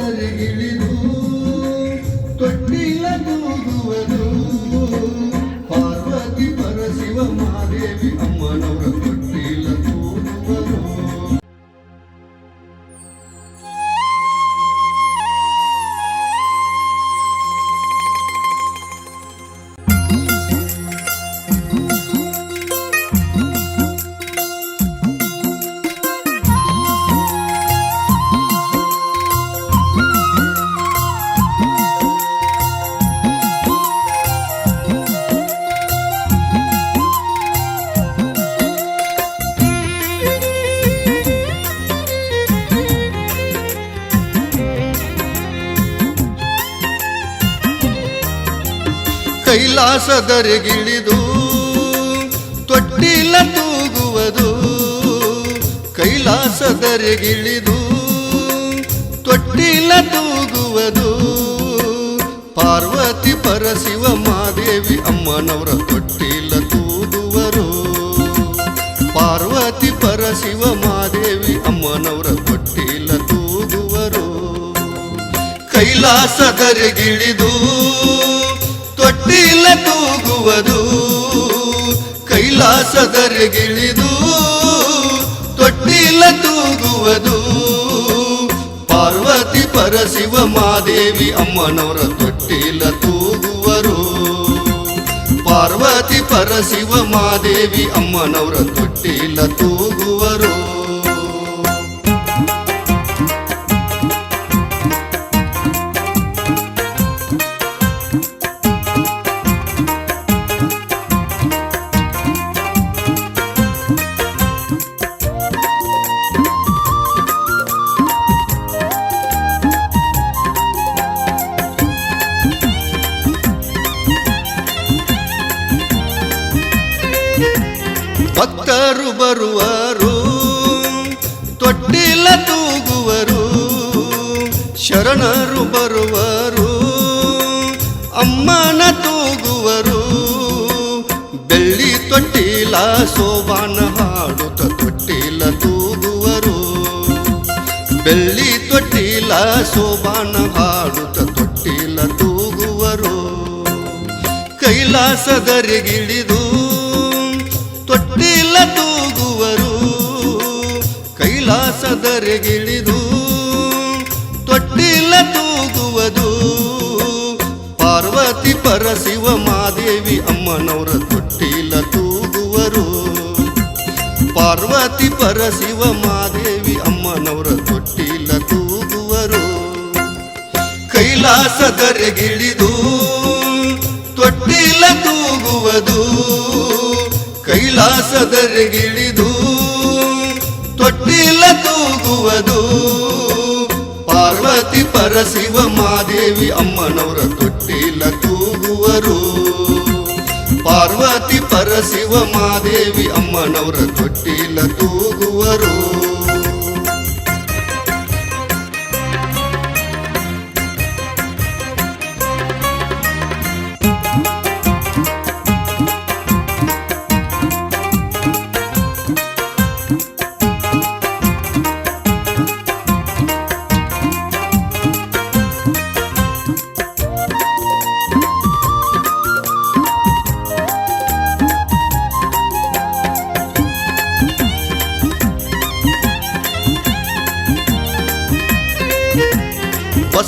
ಸದರಿಗಿಳಿದು ತೊಟ್ಟಿಲ ಪಾರ್ವತಿ ಪರಶಿವ ಮಹಾದೇವಿ ಅಮ್ಮನವರ ಕೈಲಾಸದರೆಗಿಳಿದು ತೊಟ್ಟಿಲ ತೂಗುವುದು. ಕೈಲಾಸದರೆಗಿಳಿದು ತೊಟ್ಟಿಲ ತೂಗುವುದು. ಪಾರ್ವತಿ ಪರಶಿವ ಮಾದೇವಿ ಅಮ್ಮನವರ ತೊಟ್ಟಿಲ ತೂಗುವರು. ಪಾರ್ವತಿ ಪರಶಿವ ಮಾದೇವಿ ಅಮ್ಮನವರ ತೊಟ್ಟಿಲ ತೂಗುವರು. ಕೈಲಾಸದರೆಗಿಳಿದು ತೊಟ್ಟಿಲ ತೂಗುವುದು ಕೈಲಾಸದರೆಗಿಳಿದು ತೊಟ್ಟಿಲ ತೂಗುವುದು. ಪಾರ್ವತಿ ಪರಶಿವ ಮಾದೇವಿ ಅಮ್ಮನವರ ತೊಟ್ಟಿಲ ತೂಗುವರು. ಪಾರ್ವತಿ ಪರಶಿವ ಮಾದೇವಿ ಅಮ್ಮನವರ ತೊಟ್ಟಿಲ ತೂಗುವರು. ಭಕ್ತರು ಬರುವರು, ತೊಟ್ಟಿಲ ತೂಗುವರು, ಶರಣರು ಬರುವರು, ಅಮ್ಮನ ತೂಗುವರು. ಬೆಳ್ಳಿ ತೊಟ್ಟಿಲ ಸೋಬಾನ ಹಾಡುತ್ತ ತೊಟ್ಟಿಲ ತೂಗುವರು. ಬೆಳ್ಳಿ ತೊಟ್ಟಿಲ ಸೋಬಾನ ಹಾಡುತ್ತ ತೊಟ್ಟಿಲ ತೂಗುವರು. ಕೈಲಾಸದರಿಗಿಳಿದು ತೊಟ್ಟಿಲ ತೂಗುವರು, ಕೈಲಾಸದರೆಗಿಳಿದು ತೊಟ್ಟಿಲ್ಲ ತೂಗುವುದು. ಪಾರ್ವತಿ ಪರಶಿವ ಮಾದೇವಿ ಅಮ್ಮನವರ ತೊಟ್ಟಿಲ್ಲ ತೂಗುವರು. ಪಾರ್ವತಿ ಪರಶಿವ ಮಾದೇವಿ ಅಮ್ಮನವರ ತೊಟ್ಟಿಲ್ಲ ತೂಗುವರು. ಕೈಲಾಸದರೆಗಿಳಿದು ತೊಟ್ಟಿಲ್ಲ ತೂಗುವುದು. ಕೈಲಾಸದರೆಗಿಳಿದು ತೊಟ್ಟಿಲ ತೂಗುವುದು. ಪಾರ್ವತಿ ಪರಶಿವ ಮಾದೇವಿ ಅಮ್ಮನವರ ತೊಟ್ಟಿಲ ತೂಗುವರು. ಪಾರ್ವತಿ ಪರಶಿವ ಮಾದೇವಿ ಅಮ್ಮನವರ ತೊಟ್ಟಿಲ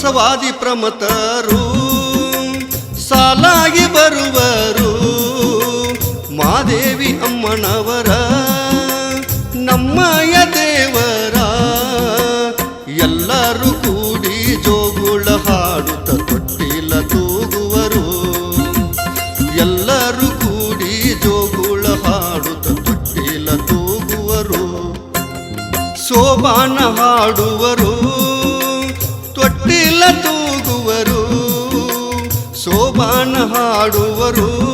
ಬಸವಾದಿ ಪ್ರಮತರು, ಸಾಲಾಗಿ ಬರುವರು. ಮಾದೇವಿ ಅಮ್ಮನವರ ನಮ್ಮಯ ದೇವರ, ಎಲ್ಲರೂ ಕೂಡಿ ಜೋಗುಳ ಹಾಡುತ್ತ ತೊಟ್ಟಿಲ ತೂಗುವರು. ಎಲ್ಲರೂ ಕೂಡಿ ಜೋಗುಳ ಹಾಡುತ್ತ ತೊಟ್ಟಿಲ ತೂಗುವರು. ಸೋಬಾನ ಹಾಡುವರು. ಹಾಡುವರು.